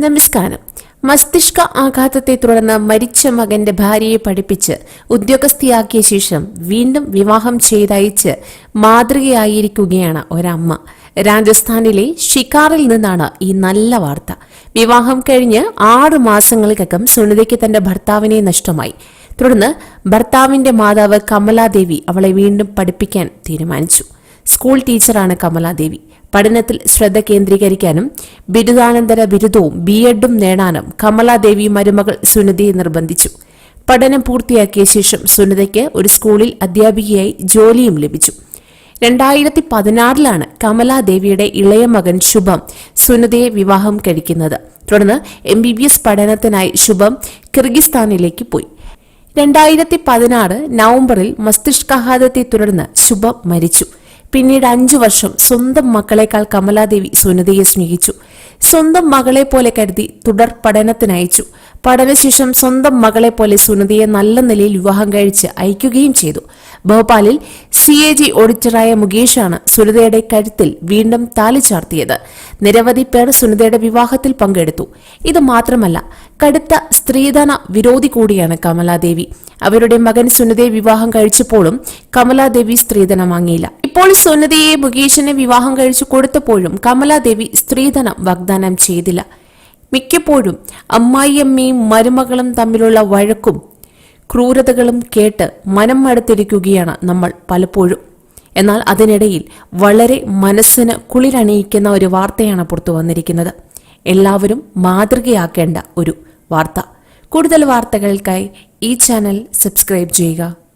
നമസ്കാരം. മസ്തിഷ്ക ആഘാതത്തെ തുടർന്ന് മരിച്ച മകന്റെ ഭാര്യയെ പഠിപ്പിച്ച് ഉദ്യോഗസ്ഥയാക്കിയ ശേഷം വീണ്ടും വിവാഹം ചെയ്തയച്ച് മാതൃകയായിരിക്കുകയാണ് ഒരമ്മ. രാജസ്ഥാനിലെ ഷിക്കാറിൽ നിന്നാണ് ഈ നല്ല വാർത്ത. വിവാഹം കഴിഞ്ഞ് ആറ് മാസങ്ങൾക്കകം സുനിതയ്ക്ക് തന്റെ ഭർത്താവിനെ നഷ്ടമായി. തുടർന്ന് ഭർത്താവിന്റെ മാതാവ് കമലാദേവി അവളെ വീണ്ടും പഠിപ്പിക്കാൻ തീരുമാനിച്ചു. സ്കൂൾ ടീച്ചറാണ് കമലാദേവി. പഠനത്തിൽ ശ്രദ്ധ കേന്ദ്രീകരിക്കാനും ബിരുദാനന്തര ബിരുദവും ബി എഡും നേടാനും കമലാദേവി മരുമകൾ സുനിതയെ നിർബന്ധിച്ചു. പഠനം പൂർത്തിയാക്കിയ ശേഷം സുനിതയ്ക്ക് ഒരു സ്കൂളിൽ അധ്യാപികയായി ജോലിയും ലഭിച്ചു. രണ്ടായിരത്തി പതിനാറിലാണ് കമലാദേവിയുടെ ഇളയ മകൻ ശുഭം സുനിതയെ വിവാഹം കഴിക്കുന്നത്. തുടർന്ന് എം ബി ബി എസ് പഠനത്തിനായി ശുഭം കിർഗിസ്ഥാനിലേക്ക് പോയി. രണ്ടായിരത്തി പതിനാറ് നവംബറിൽ മസ്തിഷ്കാഘാതത്തെ തുടർന്ന് ശുഭം മരിച്ചു. പിന്നീട് അഞ്ചു വർഷം സ്വന്തം മക്കളെക്കാൾ കമലാദേവി സുനിതയെ സ്നേഹിച്ചു. സ്വന്തം മകളെ പോലെ കരുതി തുടർ പഠനത്തിനയച്ചു പഠനശേഷം സ്വന്തം മകളെ പോലെ സുനിതയെ നല്ല നിലയിൽ വിവാഹം കഴിച്ച് അയക്കുകയും ചെയ്തു. ഭോപ്പാലിൽ സി എ ജി ഓഡിറ്ററായ മുകേഷാണ് സുനിതയുടെ കരുത്തിൽ വീണ്ടും താലി ചാർത്തിയത്. നിരവധി പേർ സുനിതയുടെ വിവാഹത്തിൽ പങ്കെടുത്തു. ഇത് മാത്രമല്ല കടുത്ത സ്ത്രീധന വിരോധി കൂടിയാണ് കമലാദേവി. അവരുടെ മകൻ സുനിതയെ വിവാഹം കഴിച്ചപ്പോഴും കമലാദേവി സ്ത്രീധനം വാങ്ങിയില്ല. ഇപ്പോൾ സുനിതയെ മുകേഷിനെ വിവാഹം കഴിച്ചു കൊടുത്തപ്പോഴും കമലാദേവി സ്ത്രീധനം വാഗ്ദാനം ചെയ്തില്ല. മിക്കപ്പോഴും അമ്മായിയമ്മയും മരുമകളും തമ്മിലുള്ള വഴക്കും ക്രൂരതകളും കേട്ട് മനം മടുത്തിരിക്കുകയാണ് നമ്മൾ പലപ്പോഴും. എന്നാൽ അതിനിടയിൽ വളരെ മനസ്സിന് കുളിരണിയിക്കുന്ന ഒരു വാർത്തയാണ് പുറത്തു വന്നിരിക്കുന്നത്. എല്ലാവരും മാതൃകയാക്കേണ്ട ഒരു വാർത്ത. കൂടുതൽ വാർത്തകൾക്കായി ഈ ചാനൽ സബ്സ്ക്രൈബ് ചെയ്യുക.